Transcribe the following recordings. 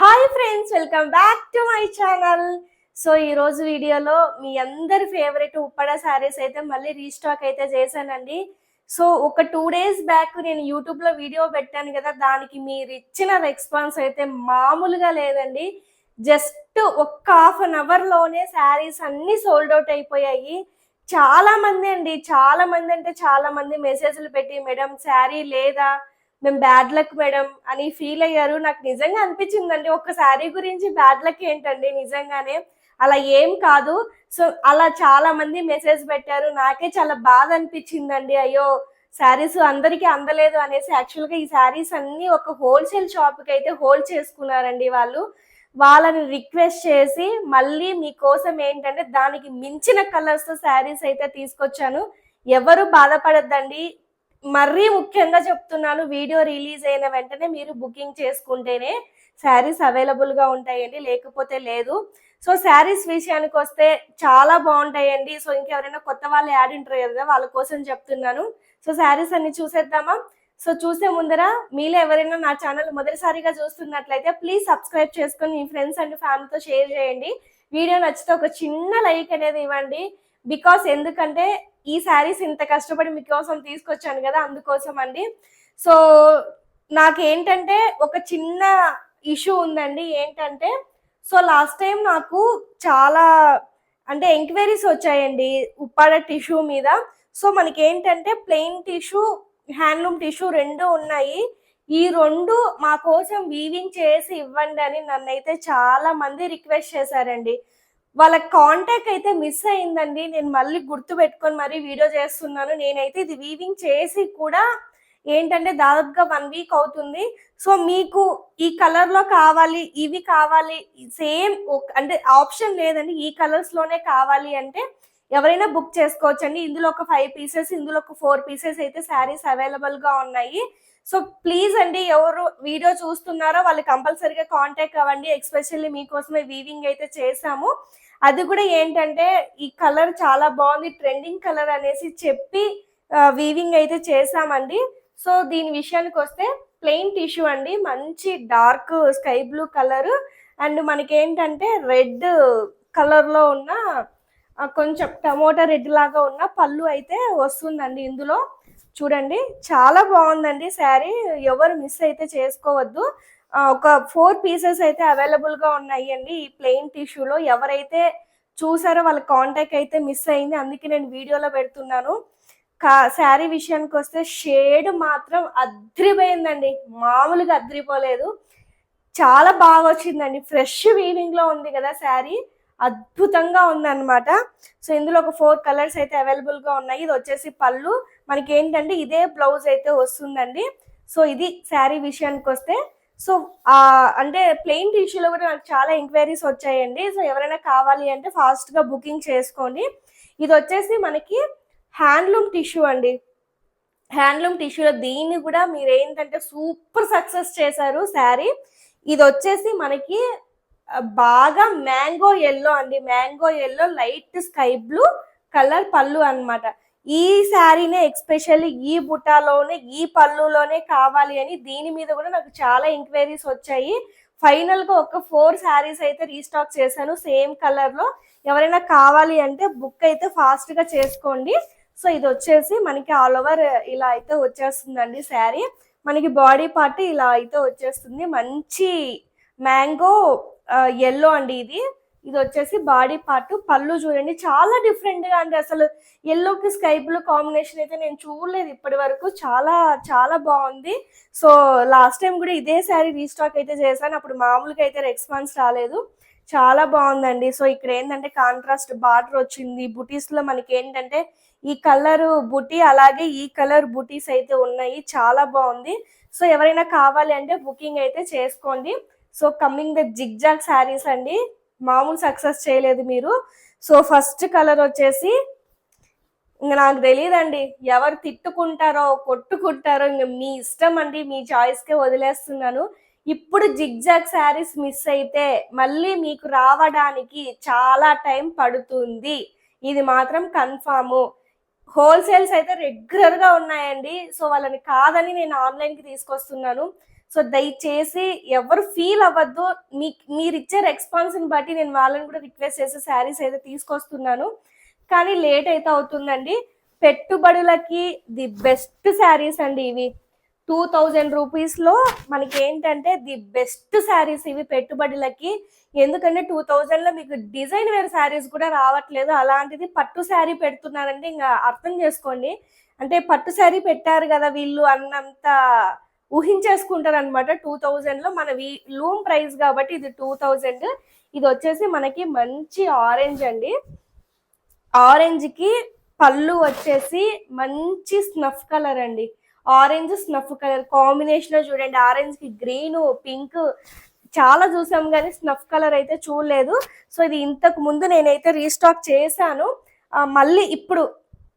Hi friends welcome back to my channel. So ఈ రోజు వీడియోలో మీ అందరి ఫేవరెట్ ఉప్పడ శారీస్ అయితే మళ్ళీ రీస్టాక్ అయితే చేశానండి. సో ఒక టూ డేస్ బ్యాక్ నేను యూట్యూబ్లో వీడియో పెట్టాను కదా దానికి మీరు ఇచ్చిన రెస్పాన్స్ అయితే మామూలుగా లేదండి. జస్ట్ ఒక్క హాఫ్ అన్ అవర్లోనే శారీస్ అన్ని సోల్డ్ అవుట్ అయిపోయాయి. చాలా మంది అండి చాలా మంది అంటే చాలా మంది మెసేజ్లు పెట్టి మేడం శారీ లేదా? మేము బ్యాడ్ లక్ మేడం అని ఫీల్ అయ్యారు. నాకు నిజంగా అనిపించిందండి. ఒక శారీ గురించి బ్యాడ్ లక్ ఏంటండి? నిజంగానే అలా ఏం కాదు. సో అలా చాలా మంది మెసేజ్ పెట్టారు. నాకే చాలా బాధ అనిపించిందండి. అయ్యో శారీస్ అందరికీ అందలేదు అనేసి యాక్చువల్గా ఈ శారీస్ అన్ని ఒక హోల్సేల్ షాప్కి అయితే హోల్డ్ చేసుకున్నారండి వాళ్ళు. వాళ్ళని రిక్వెస్ట్ చేసి మళ్ళీ మీకోసం ఏంటంటే దానికి మించిన కలర్స్ శారీస్ అయితే తీసుకొచ్చాను. ఎవరు బాధపడద్దండి. మరీ ముఖ్యంగా చెప్తున్నాను వీడియో రిలీజ్ అయిన వెంటనే మీరు బుకింగ్ చేసుకుంటేనే శారీస్ అవైలబుల్గా ఉంటాయండి లేకపోతే లేదు. సో శారీస్ విషయానికి వస్తే చాలా బాగుంటాయండి. సో ఇంకెవరైనా కొత్త వాళ్ళు యాడ్ ఉంటారు కదా వాళ్ళ కోసం చెప్తున్నాను. సో శారీస్ అన్ని చూసేద్దామా? సో చూసే ముందర మీలో ఎవరైనా నా ఛానల్ మొదటిసారిగా చూస్తున్నట్లయితే ప్లీజ్ సబ్స్క్రైబ్ చేసుకొని మీ ఫ్రెండ్స్ అండ్ ఫ్యామిలీతో షేర్ చేయండి. వీడియో నచ్చితే ఒక చిన్న లైక్ అనేది ఇవ్వండి. బికాస్ ఎందుకంటే ఈ శారీస్ ఇంత కష్టపడి మీకోసం తీసుకొచ్చాను కదా అందుకోసం అండి. సో నాకేంటంటే ఒక చిన్న ఇష్యూ ఉందండి. ఏంటంటే సో లాస్ట్ టైం నాకు చాలా అంటే ఎంక్వైరీస్ వచ్చాయండి ఉప్పాడ టిష్యూ మీద. సో మనకి ఏంటంటే ప్లెయిన్ టిష్యూ హ్యాండ్లూమ్ టిష్యూ రెండు ఉన్నాయి. ఈ రెండు మా కోసం వీవింగ్ చేసి ఇవ్వండి అని నన్నైతే చాలా మంది రిక్వెస్ట్ చేశారండి. వాళ్ళ కాంటాక్ట్ అయితే మిస్ అయిందండి. నేను మళ్ళీ గుర్తు పెట్టుకొని మరీ వీడియో చేస్తున్నాను. నేనైతే ఇది వీవింగ్ చేసి కూడా ఏంటంటే దాదాపుగా వన్ వీక్ అవుతుంది. సో మీకు ఈ కలర్లో కావాలి ఇవి కావాలి సేమ్ అంటే ఆప్షన్ లేదండి. ఈ కలర్స్లోనే కావాలి అంటే ఎవరైనా బుక్ చేసుకోవచ్చు అండి ఇందులో ఒక ఫైవ్ పీసెస్ ఇందులో ఒక ఫోర్ పీసెస్ అయితే శారీస్ అవైలబుల్గా ఉన్నాయి. సో ప్లీజ్ అండి ఎవరు వీడియో చూస్తున్నారో వాళ్ళు కంపల్సరీగా కాంటాక్ట్ అవ్వండి. ఎక్స్పెషల్లీ మీకోసమే వీవింగ్ అయితే చేసాము అది కూడా ఏంటంటే ఈ కలర్ చాలా బాగుంది. ట్రెండింగ్ కలర్ అనేసి చెప్పి వీవింగ్ అయితే చేసామండి సో దీని విషయానికి వస్తే ప్లెయిన్ టిష్యూ అండి. మంచి dark sky blue colour and మనకేంటంటే రెడ్ కలర్లో ఉన్న కొంచెం టమోటా రెడ్ లాగా ఉన్న పళ్ళు అయితే వస్తుందండి ఇందులో. చూడండి చాలా బాగుందండి శారీ. ఎవరు మిస్ అయితే చేసుకోవద్దు. ఒక ఫోర్ పీసెస్ అయితే అవైలబుల్గా ఉన్నాయి అండి ఈ ప్లెయిన్ టిష్యూలో ఎవరైతే చూసారో వాళ్ళ కాంటాక్ట్ అయితే మిస్ అయింది. అందుకే నేను వీడియోలో పెడుతున్నాను. కా శారీ విషయానికి వస్తే షేడ్ మాత్రం అద్రిపోయిందండి. మామూలుగా అద్రిపోలేదు. చాలా బాగా వచ్చిందండి. ఫ్రెష్ వీవింగ్లో ఉంది కదా శారీ. అద్భుతంగా ఉందన్నమాట. సో ఇందులో ఒక ఫోర్ కలర్స్ అయితే అవైలబుల్గా ఉన్నాయి. ఇది వచ్చేసి పళ్ళు. మనకి ఏంటంటే ఇదే బ్లౌజ్ అయితే వస్తుందండి. సో ఇది శారీ విషయానికి వస్తే సో అంటే ప్లెయిన్ టిష్యూలో కూడా నాకు చాలా ఎంక్వైరీస్ వచ్చాయండి. సో ఎవరైనా కావాలి అంటే ఫాస్ట్గా బుకింగ్ చేసుకోండి. ఇది వచ్చేసి మనకి హ్యాండ్లూమ్ టిష్యూ అండి. హ్యాండ్లూమ్ టిష్యూలో దీన్ని కూడా మీరు ఏంటంటే సూపర్ సక్సెస్ చేశారు శారీ. ఇది వచ్చేసి మనకి బాగా మ్యాంగో ఎల్లో అండి. Mango yellow light sky blue colour పళ్ళు అన్నమాట. ఈ శారీనే ఎక్స్పెషల్లీ ఈ బుటాలోనే ఈ పళ్ళులోనే కావాలి అని దీని మీద కూడా నాకు చాలా ఎంక్వైరీస్ వచ్చాయి. ఫైనల్గా ఒక ఫోర్ శారీస్ అయితే రీస్టాక్ చేశాను సేమ్ కలర్లో. ఎవరైనా కావాలి అంటే బుక్ అయితే ఫాస్ట్గా చేసుకోండి. సో ఇది వచ్చేసి మనకి ఆల్ ఓవర్ ఇలా అయితే వచ్చేస్తుందండి శారీ. మనకి బాడీ పార్ట్ ఇలా అయితే వచ్చేస్తుంది. మంచి మ్యాంగో ఎల్లో అండి ఇది. ఇది వచ్చేసి బాడీ పార్ట్ పళ్ళు చూడండి. చాలా డిఫరెంట్గా అండి. అసలు ఎల్లోకి స్కై బ్లూ కాంబినేషన్ అయితే నేను చూడలేదు ఇప్పటి వరకు. చాలా చాలా బాగుంది. సో లాస్ట్ టైం కూడా ఇదే శారీ రీస్టాక్ అయితే చేశాను. అప్పుడు మామూలుగా అయితే రెస్పాన్స్ రాలేదు. చాలా బాగుందండి. సో ఇక్కడ ఏంటంటే కాంట్రాస్ట్ బార్డర్ వచ్చింది. బుటీస్లో మనకి ఏంటంటే ఈ కలర్ బుటీ అలాగే ఈ కలర్ బుటీస్ అయితే ఉన్నాయి. చాలా బాగుంది. సో ఎవరైనా కావాలి అంటే బుకింగ్ అయితే చేసుకోండి. So coming the zigzag saris అండి. మామూలు సక్సెస్ చేయలేదు మీరు. సో ఫస్ట్ కలర్ వచ్చేసి ఇంక నాకు తెలియదండి ఎవరు తిట్టుకుంటారో కొట్టుకుంటారో ఇంక మీ ఇష్టం అండి. మీ చాయిస్కే వదిలేస్తున్నాను. ఇప్పుడు జిగ్జాగ్ శారీస్ మిస్ అయితే మళ్ళీ మీకు రావడానికి చాలా టైం పడుతుంది. ఇది మాత్రం కన్ఫాము హోల్సేల్స్ అయితే రెగ్యులర్గా ఉన్నాయండి. సో వాళ్ళని కాదని నేను ఆన్లైన్కి తీసుకొస్తున్నాను. సో దయచేసి ఎవరు ఫీల్ అవ్వద్దు. మీ మీరు ఇచ్చే రెస్పాన్స్ని బట్టి నేను వాళ్ళని కూడా రిక్వెస్ట్ చేసే శారీస్ అయితే తీసుకొస్తున్నాను. కానీ లేట్ అయితే అవుతుందండి. పెట్టుబడులకి ది బెస్ట్ శారీస్ అండి ఇవి. టూ థౌజండ్ రూపీస్లో మనకి ఏంటంటే ది బెస్ట్ శారీస్ ఇవి పెట్టుబడులకి. ఎందుకంటే టూ థౌజండ్లో మీకు డిజైన్ వేర్ శారీస్ కూడా రావట్లేదు. అలాంటిది పట్టు శారీ పెడుతున్నారంటే ఇంకా అర్థం చేసుకోండి. అంటే పట్టు శారీ పెట్టారు కదా వీళ్ళు అన్నంత ఊహించేసుకుంటారు అనమాట టూ థౌజండ్లో మన లూమ్ ప్రైస్ కాబట్టి ఇది టూ థౌజండ్. ఇది వచ్చేసి మనకి మంచి ఆరెంజ్ అండి. ఆరెంజ్కి పళ్ళు వచ్చేసి మంచి స్నఫ్ కలర్ అండి. ఆరెంజ్ స్నఫ్ కలర్ కాంబినేషన్ చూడండి. ఆరెంజ్కి గ్రీన్ పింక్ చాలా చూసాం కానీ స్నఫ్ కలర్ అయితే చూడలేదు. సో ఇది ఇంతకు ముందు నేనైతే రీస్టాక్ చేశాను. మళ్ళీ ఇప్పుడు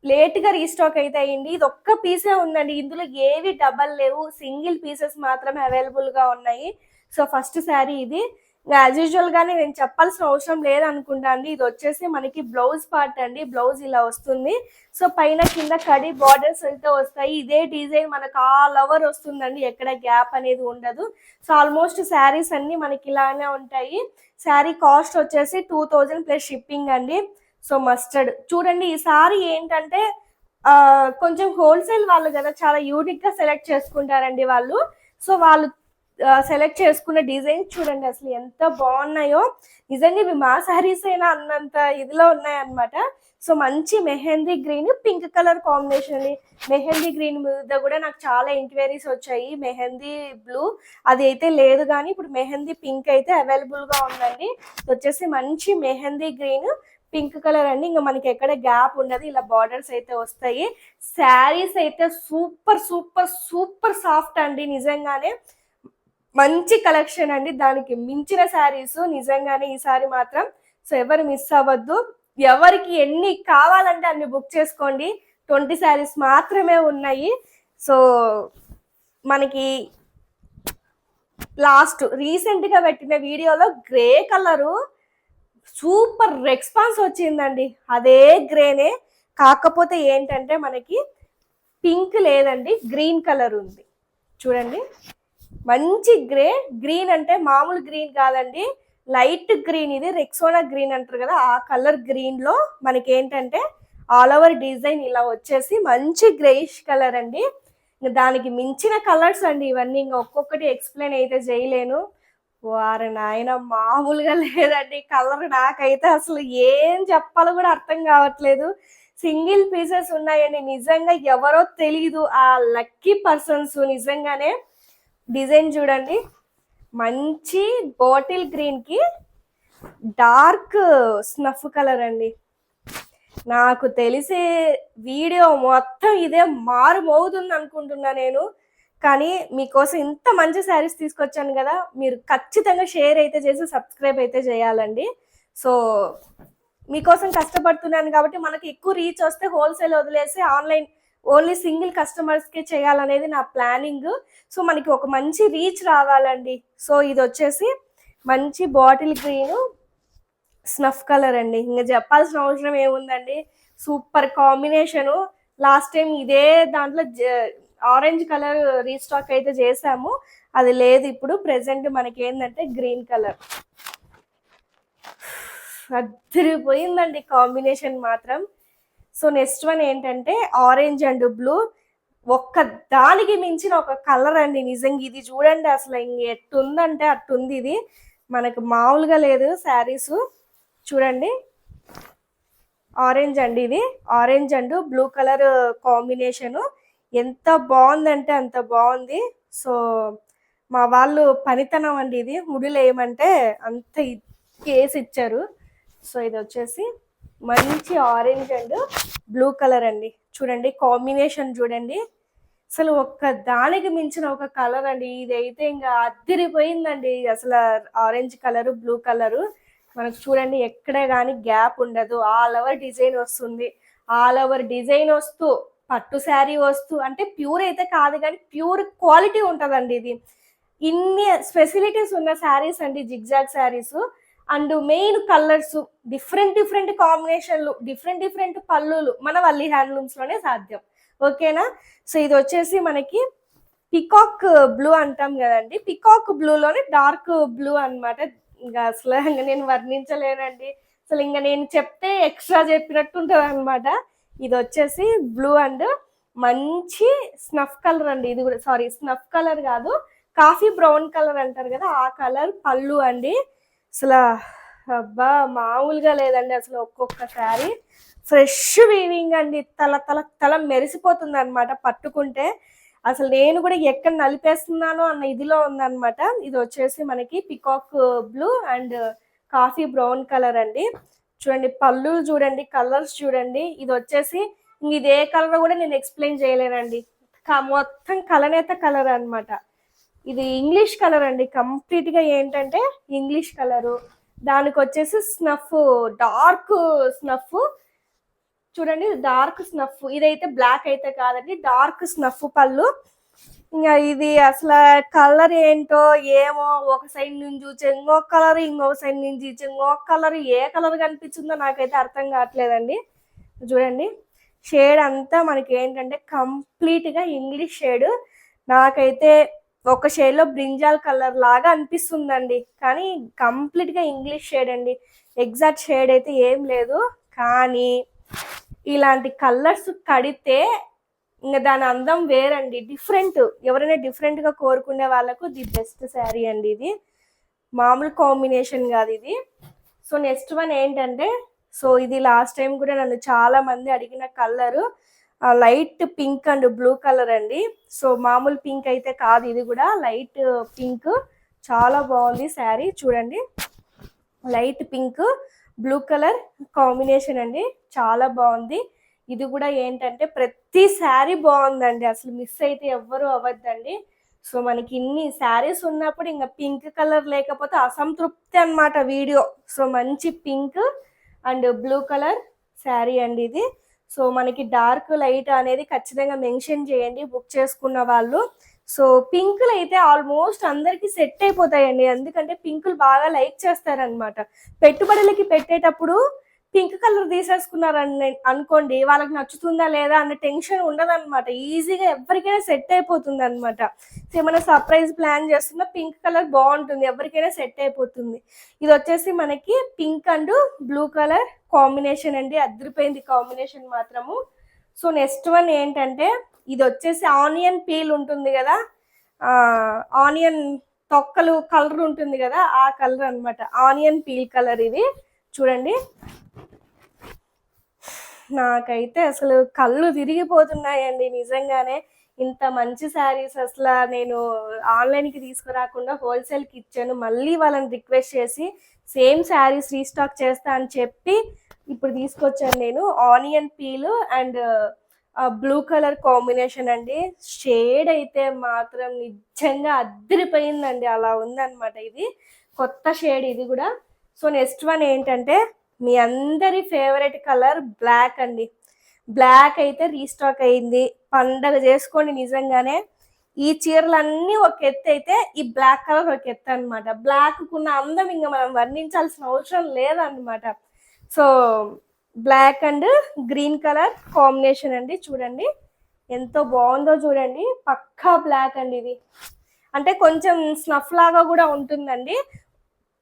లేట్గా రీస్టాక్ అయితే అయ్యింది. ఇది ఒక్క పీసే ఉందండి. ఇందులో ఏవి డబల్ లేవు. సింగిల్ పీసెస్ మాత్రమే అవైలబుల్గా ఉన్నాయి. సో ఫస్ట్ శారీ ఇది. యాజ్ యూజువల్ గానే నేను చెప్పాల్సిన అవసరం లేదనుకుంటా అండి. ఇది వచ్చేసి మనకి బ్లౌజ్ పార్ట్ అండి. బ్లౌజ్ ఇలా వస్తుంది. సో పైన కింద కడి బార్డర్స్ అయితే వస్తాయి. ఇదే డిజైన్ మనకు ఆల్ ఓవర్ వస్తుందండి. ఎక్కడ గ్యాప్ అనేది ఉండదు. సో ఆల్మోస్ట్ శారీస్ అన్ని మనకి ఇలానే ఉంటాయి. శారీ కాస్ట్ వచ్చేసి టూ థౌజండ్ ప్లస్ షిప్పింగ్ అండి. So mustard. చూడండి ఈసారి ఏంటంటే కొంచెం హోల్సేల్ వాళ్ళు కదా చాలా యూనిక్గా సెలెక్ట్ చేసుకుంటారండి వాళ్ళు. సో వాళ్ళు సెలెక్ట్ చేసుకున్న డిజైన్స్ చూడండి అసలు ఎంత బాగున్నాయో. నిజంగా ఇవి మా శారీస్ అయినా అన్నంత ఇదిలో ఉన్నాయన్నమాట. సో మంచి mehndi green pink colour combination అండి. మెహందీ గ్రీన్ మీద కూడా నాకు చాలా ఎంక్వైరీస్ వచ్చాయి. మెహందీ బ్లూ అది అయితే లేదు కానీ ఇప్పుడు మెహందీ పింక్ అయితే అవైలబుల్గా ఉందండి. వచ్చేసి మంచి మెహందీ గ్రీన్ పింక్ కలర్ అండి. ఇంకా మనకి ఎక్కడ గ్యాప్ ఉండదు. ఇలా బార్డర్స్ అయితే వస్తాయి. శారీస్ అయితే సూపర్ సూపర్ సూపర్ సాఫ్ట్ అండి. నిజంగానే మంచి కలెక్షన్ అండి. దానికి మించిన శారీస్ నిజంగానే ఈ మాత్రం. సో ఎవరు మిస్ అవ్వద్దు. ఎవరికి ఎన్ని కావాలంటే అన్ని బుక్ చేసుకోండి. ట్వంటీ శారీస్ మాత్రమే ఉన్నాయి. సో మనకి లాస్ట్ రీసెంట్గా పెట్టిన వీడియోలో గ్రే కలరు సూపర్ రెస్పాన్స్ వచ్చిందండి. అదే గ్రేనే. కాకపోతే ఏంటంటే మనకి పింక్ లేదండి గ్రీన్ కలర్ ఉంది. చూడండి. మంచి గ్రే. గ్రీన్ అంటే మామూలు గ్రీన్ కాదండి. Light green. ఇది రెక్సోనా గ్రీన్ అంటారు కదా ఆ కలర్ గ్రీన్లో మనకి ఏంటంటే ఆల్ ఓవర్ డిజైన్ ఇలా వచ్చేసి మంచి గ్రేయిష్ కలర్ అండి. దానికి మించిన కలర్స్ అండి ఇవన్నీ. ఇంకా ఒక్కొక్కటి ఎక్స్ప్లెయిన్ అయితే చేయలేను. వారి నాయన మామూలుగా లేదండి. కలర్ నాకైతే అసలు ఏం చెప్పాలో కూడా అర్థం కావట్లేదు. సింగిల్ పీసెస్ ఉన్నాయండి. నిజంగా ఎవరో తెలియదు ఆ లక్కీ పర్సన్స్ నిజంగానే డిజైన్ చూడండి. మంచి బాటిల్ గ్రీన్కి డార్క్ స్నఫ్ కలర్ అండి. నాకు తెలిసే వీడియో మొత్తం ఇదే మారుమవుతుంది అనుకుంటున్నా నేను. కానీ మీకోసం ఇంత మంచి శారీస్ తీసుకొచ్చాను కదా మీరు ఖచ్చితంగా షేర్ అయితే చేసి సబ్స్క్రైబ్ అయితే చేయాలండి. సో మీకోసం కష్టపడుతున్నాను కాబట్టి మనకి ఎక్కువ రీచ్ వస్తే హోల్సేల్ వదిలేసి ఆన్లైన్ ఓన్లీ సింగిల్ కస్టమర్స్కే చేయాలనేది నా ప్లానింగ్ సో మనకి ఒక మంచి రీచ్ రావాలండి. సో ఇది వచ్చేసి మంచి బాటిల్ గ్రీన్ స్నఫ్ కలర్ అండి. ఇంకా చెప్పాల్సిన అవసరం ఏముందండి? సూపర్ కాంబినేషను లాస్ట్ టైం ఇదే దాంట్లో ఆరెంజ్ కలర్ రీస్టాక్ అయితే చేసాము. అది లేదు ఇప్పుడు. ప్రెసెంట్ మనకి ఏంటంటే గ్రీన్ కలర్. అద్దరిపోయిందండి కాంబినేషన్ మాత్రం. సో నెక్స్ట్ వన్ ఏంటంటే ఆరెంజ్ అండ్ బ్లూ. ఒక్క దానికి మించిన ఒక కలర్ అండి నిజంగా. ఇది చూడండి అసలు ఇంక ఎట్టుందంటే అట్టుంది ఇది. మనకు మామూలుగా లేదు శారీస్. చూడండి. ఆరెంజ్ అండి ఇది. Orange and blue colour combination. ఎంత బాగుందంటే అంత బాగుంది. సో మా వాళ్ళు పనితనం అండి ఇది. ముడులు వేయమంటే అంత కేసి ఇచ్చారు. సో ఇది వచ్చేసి మంచి ఆరెంజ్ అండ్ బ్లూ కలర్ అండి. చూడండి కాంబినేషన్ చూడండి. అసలు ఒక్క దానికి మించిన ఒక కలర్ అండి. ఇదైతే ఇంకా అద్దరిపోయిందండి. అసలు ఆరెంజ్ కలర్ బ్లూ కలరు. మనకు చూడండి ఎక్కడే కానీ గ్యాప్ ఉండదు. ఆల్ ఓవర్ డిజైన్ వస్తుంది. ఆల్ ఓవర్ డిజైన్ వస్తూ పట్టు శారీ వస్తూ అంటే ప్యూర్ అయితే కాదు కానీ ప్యూర్ క్వాలిటీ ఉంటుందండి ఇది. ఇన్ని ఫెసిలిటీస్ ఉన్న శారీస్ అండి zigzag saris. And main colours different different కాంబినేషన్లు different different పళ్ళులు మన వల్లి హ్యాండ్లూమ్స్లోనే సాధ్యం. ఓకేనా? సో ఇది వచ్చేసి మనకి పికాక్ బ్లూ అంటాం కదండి. పికాక్ బ్లూలోనే డార్క్ బ్లూ అన్నమాట. ఇంకా అసలు ఇంకా నేను వర్ణించలేనండి. అసలు ఇంకా నేను చెప్తే ఎక్స్ట్రా చెప్పినట్టు ఉంటుంది అనమాట ఇది వచ్చేసి బ్లూ అండ్ మంచి స్నఫ్ కలర్ అండి. ఇది కూడా సారీ స్నఫ్ కలర్ కాదు కాఫీ బ్రౌన్ కలర్ అంటారు కదా ఆ కలర్ పళ్ళు అండి. అసలు అబ్బా మామూలుగా లేదండి అసలు ఒక్కొక్క శారీ. ఫ్రెష్ వీవింగ్ అండి తల తల తల మెరిసిపోతుంది అనమాట పట్టుకుంటే. అసలు నేను కూడా ఎక్కడ నలిపేస్తున్నానో అన్న ఇదిలో ఉందనమాట ఇది వచ్చేసి మనకి peacock blue and coffee brown colour అండి. చూడండి పళ్ళు చూడండి కలర్స్ చూడండి ఇది వచ్చేసి ఇది ఏ కలర్ కూడా నేను ఎక్స్ప్లెయిన్ చేయలేనండి. మొత్తం కలనేత కలర్ అన్నమాట. ఇది ఇంగ్లీష్ కలర్ అండి. కంప్లీట్గా ఏంటంటే ఇంగ్లీష్ కలరు దానికి వచ్చేసి స్నఫ్ డార్క్ స్నఫ్ చూడండి డార్క్ స్నఫ్ ఇదైతే బ్లాక్ అయితే కాదండి డార్క్ స్నఫ్ పళ్ళు. ఇంకా ఇది అసలు కలర్ ఏంటో ఏమో ఒక సైడ్ నుంచి చూసి ఇంకొక కలర్ ఇంకొక సైడ్ నుంచి చూసి ఇంకొక కలర్ ఏ కలర్ కనిపించిందో నాకైతే అర్థం కావట్లేదండి. చూడండి షేడ్ అంతా మనకి ఏంటంటే కంప్లీట్గా ఇంగ్లీష్ షేడ్ నాకైతే ఒక షేడ్లో బ్రింజాల్ కలర్ లాగా అనిపిస్తుందండి. కానీ కంప్లీట్గా ఇంగ్లీష్ షేడ్ అండి. ఎగ్జాక్ట్ షేడ్ అయితే ఏం లేదు. కానీ ఇలాంటి కలర్స్ కడితే ఇంకా దాని అందం వేరండి. డిఫరెంట్ ఎవరైనా డిఫరెంట్గా కోరుకునే వాళ్ళకు ది బెస్ట్ శారీ అండి ఇది. మామూలు కాంబినేషన్ కాదు ఇది. సో నెక్స్ట్ వన్ ఏంటంటే సో ఇది లాస్ట్ టైం కూడా నన్ను చాలా మంది అడిగిన colour light pink and blue colour అండి. సో మామూలు పింక్ అయితే కాదు ఇది కూడా. Light pink. చాలా బాగుంది శారీ. చూడండి. Light pink blue colour combination అండి. చాలా బాగుంది. ఇది కూడా ఏంటంటే ప్రతి శారీ బాగుందండి. అసలు మిస్ అయితే ఎవ్వరూ అవ్వద్దండి. సో మనకి ఇన్ని శారీస్ ఉన్నప్పుడు ఇంకా పింక్ కలర్ లేకపోతే అసంతృప్తి అనమాట వీడియో. సో మంచి pink and blue colour sari అండి ఇది. సో మనకి డార్క్ లైట్ అనేది ఖచ్చితంగా మెన్షన్ చేయండి బుక్ చేసుకున్న వాళ్ళు. సో పింకులు అయితే ఆల్మోస్ట్ అందరికి సెట్ అయిపోతాయండి. ఎందుకంటే పింకులు బాగా లైక్ చేస్తారనమాట పెట్టుబడులకి పెట్టేటప్పుడు పింక్ కలర్ తీసేసుకున్నారని అనుకోండి వాళ్ళకి నచ్చుతుందా లేదా అన్న టెన్షన్ ఉండదన్నమాట. ఈజీగా ఎవరికైనా సెట్ అయిపోతుంది అనమాట ఏమైనా సర్ప్రైజ్ ప్లాన్ చేస్తున్నా పింక్ కలర్ బాగుంటుంది ఎవరికైనా సెట్ అయిపోతుంది. ఇది వచ్చేసి మనకి pink and blue colour combination అండి అదిరిపోయింది కాంబినేషన్ మాత్రము. సో నెక్స్ట్ వన్ ఏంటంటే ఇది వచ్చేసి ఆనియన్ పీల్ ఉంటుంది కదా. ఆనియన్ తొక్కలు కలర్ ఉంటుంది కదా ఆ కలర్ అన్నమాట. ఆనియన్ పీల్ కలర్ ఇది చూడండి. నాకైతే అసలు కళ్ళు తిరిగిపోతున్నాయండి నిజంగానే. ఇంత మంచి శారీస్ అసలు నేను ఆన్లైన్కి తీసుకురాకుండా హోల్సేల్కి ఇచ్చాను. మళ్ళీ వాళ్ళని రిక్వెస్ట్ చేసి సేమ్ శారీస్ రీస్టాక్ చేస్తా అని చెప్పి ఇప్పుడు తీసుకొచ్చాను నేను. Onion peel and blue colour combination అండి. షేడ్ అయితే మాత్రం నిజంగా అద్దరిపోయిందండి అలా ఉందన్నమాట ఇది. కొత్త షేడ్ ఇది కూడా. సో నెక్స్ట్ వన్ ఏంటంటే మీ అందరి ఫేవరెట్ కలర్ బ్లాక్ అండి. బ్లాక్ అయితే రీస్టాక్ అయింది. పండగ చేసుకోండి నిజంగానే. ఈ చీరలన్నీ ఒక ఎత్తు అయితే ఈ బ్లాక్ కలర్ ఒక ఎత్తు అనమాట బ్లాక్ కున్న అందం ఇంకా మనం వర్ణించాల్సిన అవసరం లేదన్నమాట. So black and green colour combination అండి చూడండి. ఎంతో బాగుందో చూడండి. పక్కా బ్లాక్ అండి ఇది. అంటే కొంచెం స్నఫ్ లాగా కూడా ఉంటుందండి.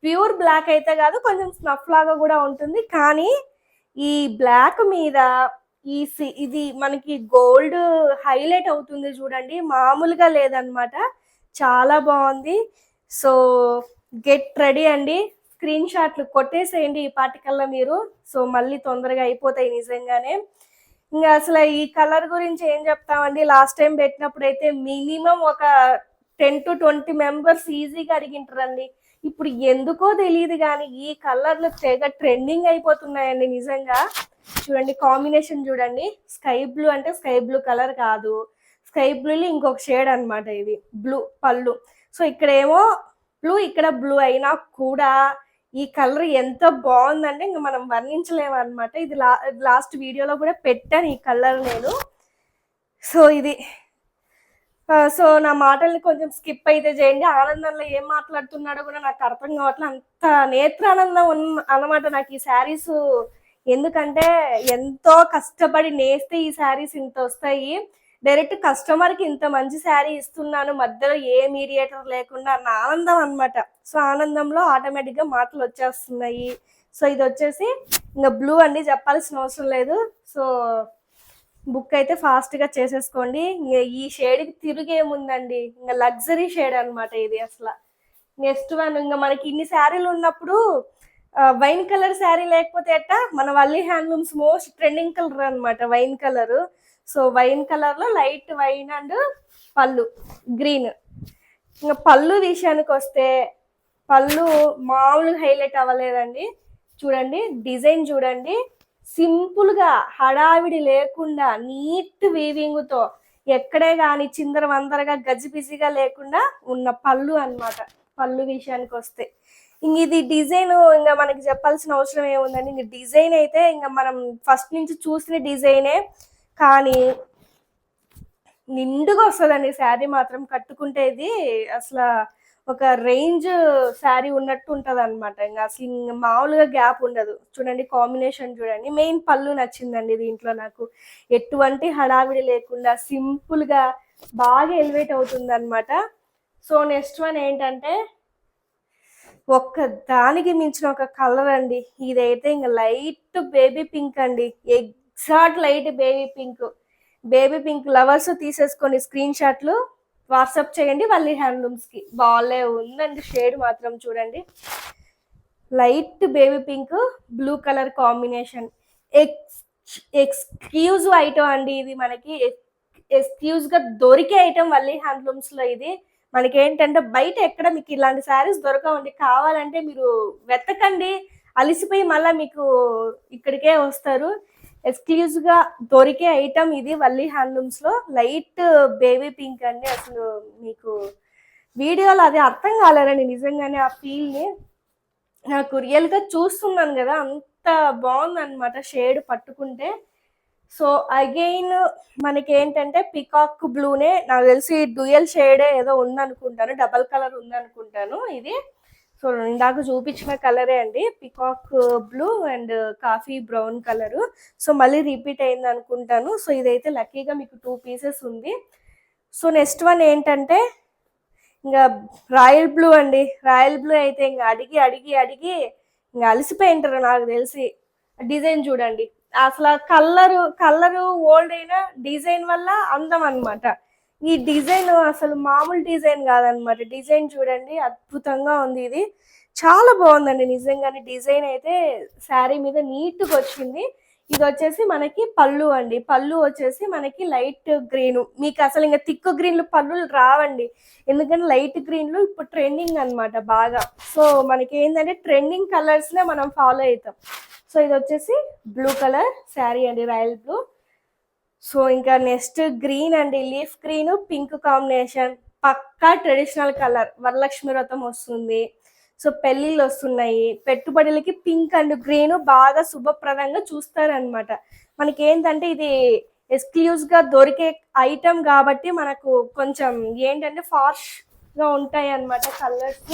ప్యూర్ బ్లాక్ అయితే కాదు కొంచెం స్నఫ్ లాగా కూడా ఉంటుంది. కానీ ఈ బ్లాక్ మీద ఈ సి- ఇది మనకి గోల్డ్ హైలైట్ అవుతుంది చూడండి. మామూలుగా లేదనమాట. చాలా బాగుంది. సో గెట్ రెడీ అండి. స్క్రీన్ షాట్లు కొట్టేసేయండి ఈ పాటికల్లా మీరు. సో మళ్ళీ తొందరగా అయిపోతాయి నిజంగానే. ఇంకా అసలు ఈ కలర్ గురించి ఏం చెప్తామండి? లాస్ట్ టైం పెట్టినప్పుడు అయితే మినిమం ఒక టెన్ టు ట్వంటీ మెంబర్స్ ఈజీగా అడిగింటారండి. ఇప్పుడు ఎందుకో తెలియదు కానీ ఈ కలర్లు తెగ ట్రెండింగ్ అయిపోతున్నాయండి నిజంగా. చూడండి కాంబినేషన్ చూడండి. స్కై బ్లూ అంటే స్కై బ్లూ కలర్ కాదు. స్కై బ్లూలో ఇంకొక షేడ్ అన్నమాట ఇది బ్లూ పళ్ళు. సో ఇక్కడేమో బ్లూ ఇక్కడ బ్లూ అయినా కూడా ఈ కలర్ ఎంత బాగుందంటే ఇంకా మనం వర్ణించలేము అనమాట ఇది లా లాస్ట్ వీడియోలో కూడా పెట్టాను ఈ కలర్ నేను. సో ఇది సో నా మాటల్ని కొంచెం స్కిప్ అయితే చేయండి. ఆనందంలో ఏం మాట్లాడుతున్నాడో కూడా నాకు అర్థం కావట్లేదు అంత నేత్రానందం ఉన్న అన్నమాట నాకు ఈ శారీస్. ఎందుకంటే ఎంతో కష్టపడి నేస్తే ఈ శారీస్ ఇంత వస్తాయి. డైరెక్ట్ కస్టమర్కి ఇంత మంచి శారీ ఇస్తున్నాను. మధ్యలో ఏ మీడియేటర్ లేకుండా నా ఆనందం అన్నమాట. సో ఆనందంలో ఆటోమేటిక్గా మాటలు వచ్చేస్తున్నాయి. సో ఇది వచ్చేసి ఇంకా బ్లూ అండి. చెప్పాల్సిన అవసరం లేదు. సో బుక్ అయితే ఫాస్ట్గా చేసేసుకోండి. ఇంకా ఈ షేడ్కి తిరిగేముందండి ఇంకా లగ్జరీ షేడ్ అనమాట ఇది అసలు. నెక్స్ట్ వన్ ఇంకా మనకి ఇన్ని శారీలు ఉన్నప్పుడు వైన్ కలర్ శారీ లేకపోతే ఎట్టా మన Valli handlooms most trending colour అనమాట వైన్ కలర్. సో వైన్ కలర్లో లైట్ వైన్ అండ్ పళ్ళు గ్రీన్. ఇంకా పళ్ళు విషయానికి వస్తే పళ్ళు మామూలుగా హైలైట్ అవ్వలేదండి. చూడండి డిజైన్ చూడండి. సింపుల్గా హడావిడి లేకుండా నీట్ వీవింగ్తో ఎక్కడే కానీ చిందర వందరగా గజిబిజిగా లేకుండా ఉన్న పళ్ళు అన్నమాట. పళ్ళు విషయానికి వస్తే ఇంక ఇది డిజైన్ ఇంకా మనకి చెప్పాల్సిన అవసరం ఏముందండి? ఇంక డిజైన్ అయితే ఇంకా మనం ఫస్ట్ నుంచి చూసిన డిజైనే. కానీ నిండుగా వస్తుందండి శారీ మాత్రం. కట్టుకుంటే ఇది అసలు ఒక రేంజ్ శారీ ఉన్నట్టు ఉంటుంది అనమాట ఇంకా అసలు మామూలుగా గ్యాప్ ఉండదు. చూడండి కాంబినేషన్ చూడండి. మెయిన్ పళ్ళు నచ్చిందండి దీంట్లో నాకు. ఎటువంటి హడావిడి లేకుండా సింపుల్గా బాగా ఎలివేట్ అవుతుంది అనమాట సో నెక్స్ట్ వన్ ఏంటంటే ఒక్క దానికి మించిన ఒక కలర్ అండి. ఇదైతే ఇంకా లైట్ బేబీ పింక్ అండి. Exact light baby pink baby pink lovers తీసేసుకోండి స్క్రీన్ షాట్లు వాట్సాప్ చేయండి వాళ్ళ హ్యాండ్లూమ్స్కి బాగాలే ఉందండి షేడ్ మాత్రం చూడండి. Light baby pink blue colour combination. Ex exclusive item అండి ఇది మనకి. ఎక్స్క్యూజ్గా దొరికే ఐటమ్ వల్లి హ్యాండ్లూమ్స్లో ఇది. మనకి ఏంటంటే బయట ఎక్కడ మీకు ఇలాంటి శారీస్ దొరకవండి. కావాలంటే మీరు వెతకండి. అలిసిపోయి మళ్ళీ మీకు ఇక్కడికే వస్తారు. ఎక్స్క్లూజివ్గా దొరికే ఐటమ్ ఇది వల్లీ హ్యాండ్లూమ్స్లో. లైట్ బేబీ పింక్ అండి. అసలు మీకు వీడియోలో అది అర్థం కాలేరండి నిజంగానే ఆ ఫీల్ని నాకు రియల్గా చూస్తున్నాను కదా. అంత బాగుంది అనమాట షేడ్ పట్టుకుంటే. సో అగైన్ మనకి ఏంటంటే పికాక్ బ్లూనే నాకు తెలిసి డ్యూయల్ షేడే ఏదో ఉందనుకుంటాను. Double colour ఉందనుకుంటాను. ఇది సో ఇందాక చూపించిన కలరే అండి. Peacock blue and coffee brown colour so మళ్ళీ రిపీట్ అయింది అనుకుంటాను. సో ఇదైతే లక్కీగా మీకు టూ పీసెస్ ఉంది. సో నెక్స్ట్ వన్ ఏంటంటే ఇంకా రాయల్ బ్లూ అండి. రాయల్ బ్లూ అయితే ఇంకా అడిగి అడిగి అడిగి ఇంకా అలసిపోయింటారు నాకు తెలిసి. డిజైన్ చూడండి. అసలు కలరు కలరు ఓల్డ్ అయినా డిజైన్ వల్ల అందం అనమాట ఈ డిజైన్ అసలు మామూలు డిజైన్ కాదనమాట డిజైన్ చూడండి అద్భుతంగా ఉంది ఇది. చాలా బాగుందండి నిజంగానే డిజైన్ అయితే శారీ మీద నీట్గా వచ్చింది. ఇది వచ్చేసి మనకి పళ్ళు అండి. పళ్ళు వచ్చేసి మనకి లైట్ గ్రీన్. మీకు అసలు ఇంకా థిక్ గ్రీన్లు పళ్ళు రావండి. ఎందుకంటే లైట్ గ్రీన్లు ఇప్పుడు ట్రెండింగ్ అన్నమాట బాగా. సో మనకి ఏంటంటే ట్రెండింగ్ కలర్స్నే మనం ఫాలో అవుతాం. సో ఇది వచ్చేసి బ్లూ కలర్ శారీ అండి రాయల్ బ్లూ. సో ఇంకా నెక్స్ట్ గ్రీన్ అండి లీఫ్ గ్రీన్ పింక్ కాంబినేషన్. పక్కా ట్రెడిషనల్ కలర్ వరలక్ష్మి వ్రతం వస్తుంది. సో పెళ్ళిళ్ళు వస్తున్నాయి. పెట్టుబడులకి పింక్ అండ్ గ్రీన్ బాగా శుభప్రదంగా చూస్తారనమాట మనకి ఏంటంటే ఇది ఎక్స్క్లూజ్గా దొరికే ఐటమ్ కాబట్టి మనకు కొంచెం ఏంటంటే ఫార్ష్గా ఉంటాయి అనమాట కలర్స్.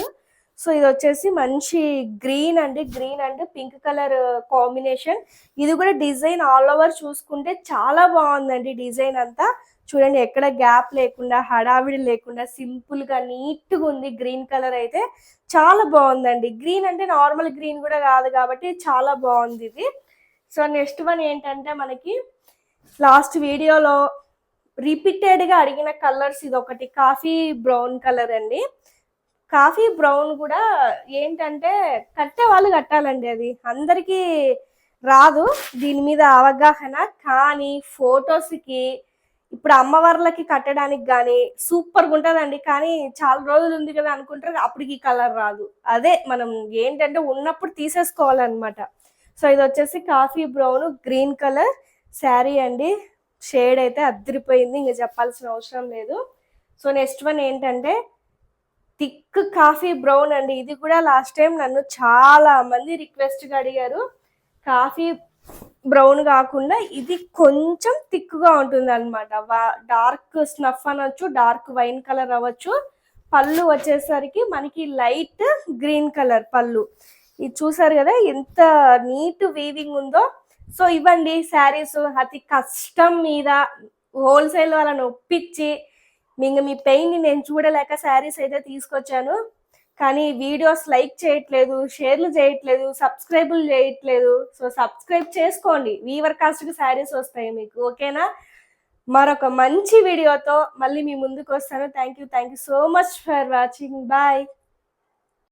సో ఇది వచ్చేసి మంచి గ్రీన్ అండి. Green and pink colour combination. ఇది కూడా డిజైన్ ఆల్ ఓవర్ చూసుకుంటే చాలా బాగుందండి డిజైన్ అంతా. చూడండి ఎక్కడ గ్యాప్ లేకుండా హడావిడి లేకుండా సింపుల్గా నీట్గా ఉంది గ్రీన్ కలర్ అయితే. చాలా బాగుందండి. గ్రీన్ అంటే నార్మల్ గ్రీన్ కూడా కాదు కాబట్టి చాలా బాగుంది ఇది. సో నెక్స్ట్ వన్ ఏంటంటే మనకి లాస్ట్ వీడియోలో రిపీటెడ్గా అడిగిన కలర్స్ ఇది ఒకటి కాఫీ బ్రౌన్ కలర్ అండి. కాఫీ బ్రౌన్ కూడా ఏంటంటే కట్టే వాళ్ళు కట్టాలండి అది. అందరికీ రాదు. దీని మీద అవగాహన. కానీ ఫొటోస్కి ఇప్పుడు అమ్మవార్లకి కట్టడానికి కానీ సూపర్గా ఉంటుందండి. కానీ చాలా రోజులు ఉంది కదా అనుకుంటారు. అప్పటికి కలర్ రాదు. అదే మనం ఏంటంటే ఉన్నప్పుడు తీసేసుకోవాలన్నమాట. సో ఇది వచ్చేసి coffee brown green colour sari అండి. షేడ్ అయితే అద్దరిపోయింది. ఇంకా చెప్పాల్సిన అవసరం లేదు. సో నెక్స్ట్ వన్ ఏంటంటే థిక్ కాఫీ బ్రౌన్ అండి. ఇది కూడా లాస్ట్ టైం నన్ను చాలా మంది రిక్వెస్ట్గా అడిగారు. కాఫీ బ్రౌన్ కాకుండా ఇది కొంచెం థిక్గా ఉంటుంది అనమాట డార్క్ స్నఫ్ అనొచ్చు డార్క్ వైన్ కలర్ అవ్వచ్చు. పళ్ళు వచ్చేసరికి మనకి లైట్ గ్రీన్ కలర్ పళ్ళు. ఇది చూసారు కదా ఎంత నీట్ వీవింగ్ ఉందో. సో ఇవ్వండి శారీస్. అతి కష్టం మీద హోల్సేల్ వాళ్ళని ఒప్పించి మీకు మీ పెయిన్ని నేను చూడలేక శారీస్ అయితే తీసుకొచ్చాను. కానీ వీడియోస్ లైక్ చేయట్లేదు షేర్లు చేయట్లేదు సబ్స్క్రైబులు చేయట్లేదు. సో సబ్స్క్రైబ్ చేసుకోండి. వీవర్ కాస్ట్కి శారీస్ వస్తాయి మీకు. ఓకేనా? మరొక మంచి వీడియోతో మళ్ళీ మీ ముందుకు వస్తాను. Thank you thank you so much for watching. Bye.